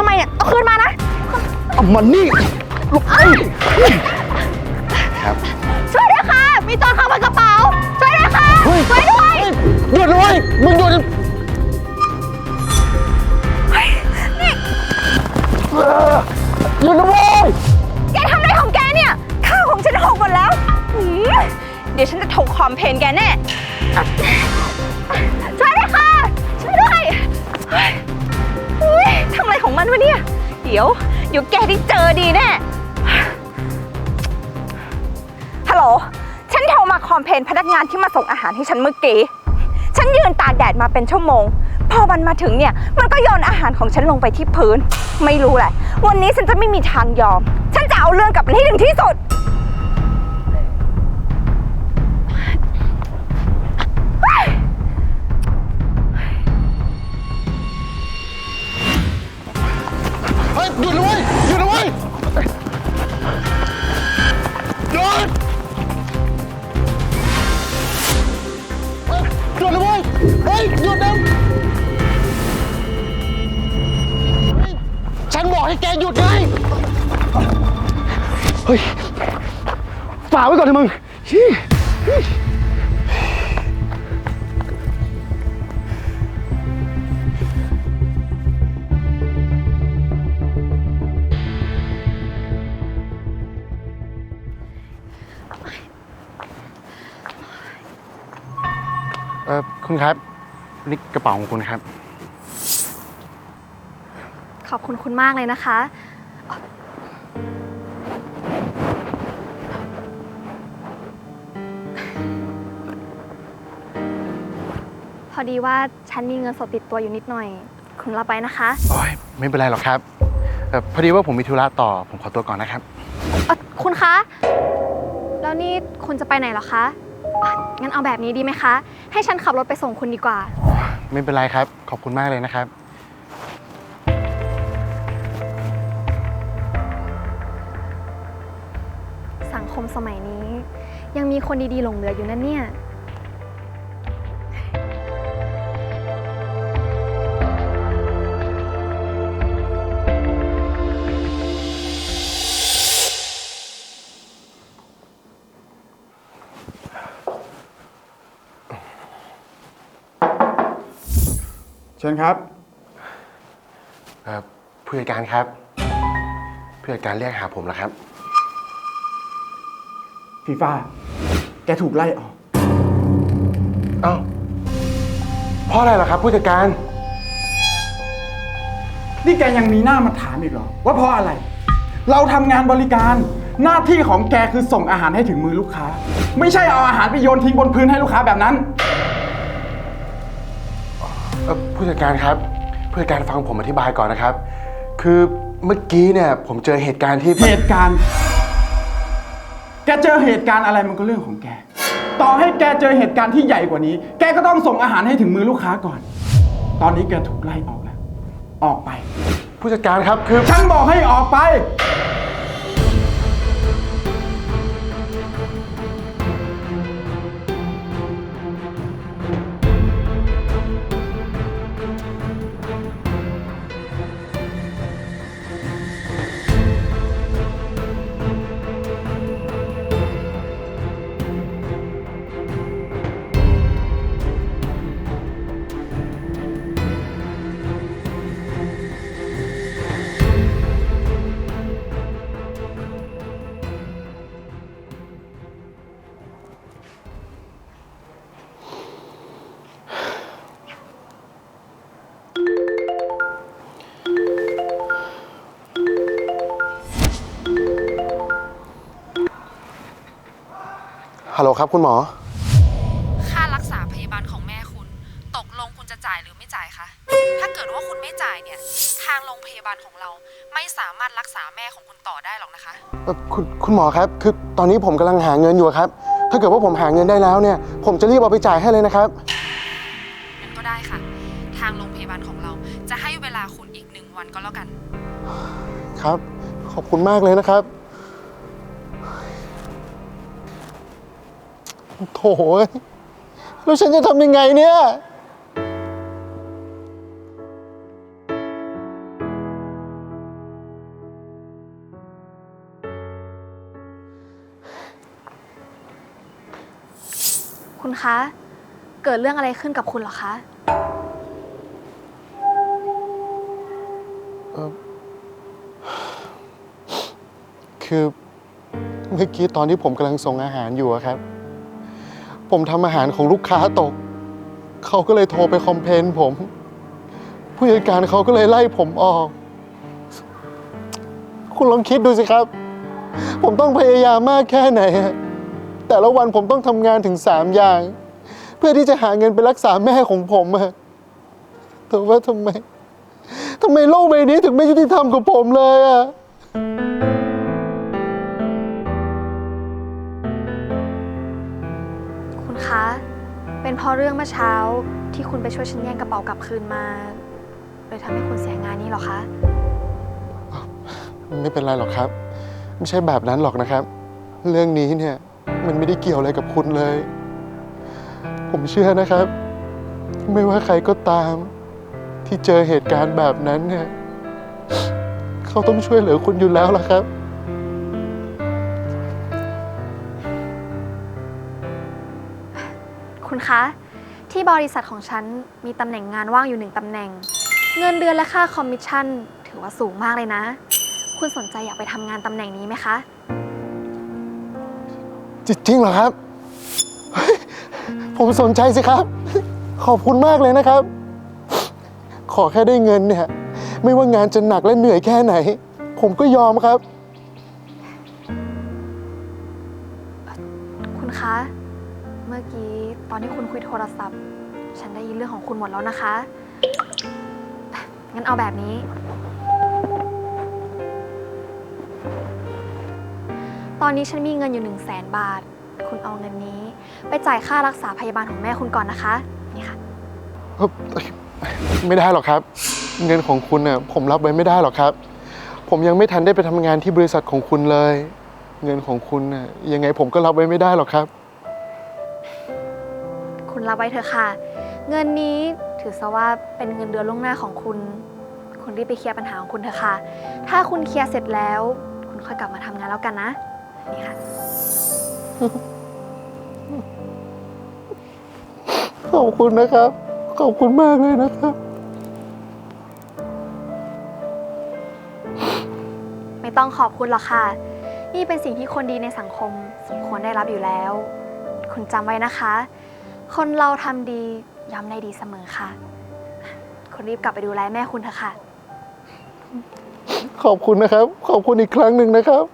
ทำไมเนี่ย เอาคืนมานะ เอามันนี่ลูกไอ้ครับช่วยด้วยค่ะ มีโจรขโมยกระเป๋า ช่วยด้วยค่ะ เฮ้ยช่วยด้วย หยุดเลยมึงหยุด เดี๋ยว เดี๋ยวแกได้เจอดีแน่ ฮัลโหล ฉันโทรมาคอมเพลนพนักงานที่มาส่งอาหารให้ฉันเมื่อกี้ ฉันยืนตากแดดมาเป็นชั่วโมง พอมันมาถึงเนี่ย มันก็โยนอาหารของฉันลงไปที่พื้น ไม่รู้แหละ วันนี้ฉันจะไม่มีทางยอม ฉันจะเอาเรื่องกับมันให้ถึงที่สุด หยุดนะเว้ยหยุดนะเว้ยหยุดเฮ้ยหยุดนะเว้ยเฮ้ยหยุดนะเฮ้ยฉันบอกให้แกหยุดไงเฮ้ยฝาไว้ก่อนเถอะมึงชี้ คุณครับ นี่กระเป๋าของคุณครับ ขอบคุณคุณมากเลยนะคะ พอดีว่าฉันมีเงินสดติดตัวอยู่นิดหน่อย คุณรับไปนะคะ โอ้ยไม่เป็นไรหรอกครับเออพอดีว่าผมมีธุระต่อ ผมขอตัวก่อนนะครับ เอ่อคุณคะ แล้วนี่คุณจะไปไหนเหรอคะอะ งั้นเอาแบบนี้ดีไหมคะ ให้ฉันขับรถไปส่งคุณดีกว่า ไม่เป็นไรครับ ขอบคุณมากเลยนะครับ สังคมสมัยนี้ ยังมีคนดีๆหลงเหลืออยู่นั่นเนี่ย เชิญครับ เออผู้จัดการครับผู้จัดการเรียกหาผมแล้วครับ ฟีฟ่าแกถูกไล่ออก เอ้าเพราะอะไรล่ะครับผู้จัดการ นี่แกยังมีหน้ามาถามอีกเหรอ ว่าเพราะอะไร เราทำงานบริการ หน้าที่ของแกคือส่งอาหารให้ถึงมือลูกค้า ไม่ใช่เอาอาหารไปโยนทิ้งบนพื้นให้ลูกค้าแบบนั้น เอ่อผู้จัดการครับผู้จัดการฟังผมอธิบายก่อนนะครับ คือเมื่อกี้เนี่ยผมเจอเหตุการณ์ที่เหตุการณ์ แกเจอเหตุการณ์อะไรมันก็เรื่องของแก ต่อให้แกเจอเหตุการณ์ที่ใหญ่กว่านี้ แกก็ต้องส่งอาหารให้ถึงมือลูกค้าก่อน ตอนนี้แกถูกไล่ออกแล้ว ออกไป ผู้จัดการครับคือ ฉันบอกให้ออกไป ฮัลโหลครับคุณหมอ ค่ารักษาพยาบาลของแม่คุณ ตกลงคุณจะจ่ายหรือไม่จ่ายคะ ถ้าเกิดว่าคุณไม่จ่ายเนี่ย ทางโรงพยาบาลของเราไม่สามารถรักษาแม่ของคุณต่อได้หรอกนะคะ เอ่อคุณคุณหมอครับ คือตอนนี้ผมกำลังหาเงินอยู่ครับ ถ้าเกิดว่าผมหาเงินได้แล้วเนี่ย ผมจะรีบเอาไปจ่ายให้เลยนะครับ งั้นก็ได้ค่ะ ทางโรงพยาบาลของเราจะให้เวลาคุณอีกหนึ่งวันก็แล้วกัน ครับ ขอบคุณมากเลยนะครับ โถแล้วฉันจะทำยังไงเนี่ย คุณคะ เกิดเรื่องอะไรขึ้นกับคุณหรอคะ คือเมื่อกี้ตอนที่ผมกำลังส่งอาหารอยู่ครับ ผมทำอาหารของลูกค้าตก เขาก็เลยโทรไปคอมเพลนผม ผู้จัดการเขาก็เลยไล่ผมออก คุณลองคิดดูสิครับ ผมต้องพยายามมากแค่ไหน แต่ละวันผมต้องทำงานถึงสามอย่าง เพื่อที่จะหาเงินไปรักษาแม่ของผมอะแต่ว่าทำไมทำไมโลกใบนี้ถึงไม่ยุติธรรมกับผมเลยอะ เป็นเพราะเรื่องเมื่อเช้าที่คุณไปช่วยฉันแย่งกระเป๋ากลับคืนมาเลยทำให้คุณเสียงานนี้เหรอคะ ไม่เป็นไรหรอกครับ ไม่ใช่แบบนั้นหรอกนะครับ เรื่องนี้เนี่ยมันไม่ได้เกี่ยวอะไรกับคุณเลย ผมเชื่อนะครับ ไม่ว่าใครก็ตาม ที่เจอเหตุการณ์แบบนั้นเนี่ย เขาต้องช่วยเหลือคุณอยู่แล้วล่ะครับ คุณคะ ที่บริษัทของฉันมีตำแหน่งงานว่างอยู่หนึ่งตำแหน่ง เงินเดือนและค่าคอมมิชชั่น ถือว่าสูงมากเลยนะ คุณสนใจอยากไปทำงานตำแหน่งนี้ไหมคะ จริงๆเหรอครับเฮ้ยผมสนใจสิครับ ขอบคุณมากเลยนะครับ ขอแค่ได้เงินเนี่ย ไม่ว่างานจะหนักและเหนื่อยแค่ไหน ผมก็ยอมครับ คุณคะเมื่อกี้ ตอนที่คุณคุยโทรศัพท์ ฉันได้ยินเรื่องของคุณหมดแล้วนะคะ งั้นเอาแบบนี้ ตอนนี้ฉันมีเงินอยู่1 0 0 0 0แสนบาท คุณเอาเงินนี้ ไปจ่ายค่ารักษาพยาบาลของแม่คุณก่อนนะคะ นี่ค่ะเอ้อไม่ได้หรอกครับ เงินของคุณน่ะผมรับไว้ไม่ได้หรอกครับ ผมยังไม่ทันได้ไปทำงานที่บริษัทของคุณเลย เงินของคุณน่ะยังไงผมก็รับไว้ไม่ได้หรอกครับ คุณรับไว้เถอะค่ะ เงินนี้ถือซะว่าเป็นเงินเดือนล่วงหน้าของคุณ คุณรีบไปเคลียร์ปัญหาของคุณเถอะค่ะ ถ้าคุณเคลียร์เสร็จแล้ว คุณค่อยกลับมาทำงานแล้วกันนะ นี่ค่ะ ขอบคุณนะครับ ขอบคุณมากเลยนะครับ ไม่ต้องขอบคุณหรอกค่ะ นี่เป็นสิ่งที่คนดีในสังคมสมควรได้รับอยู่แล้ว คุณจำไว้นะคะ คนเราทำดีย่อมได้ดีเสมอค่ะ คุณรีบกลับไปดูแลแม่คุณเถอะค่ะ ขอบคุณนะครับ ขอบคุณอีกครั้งหนึ่งนะครับ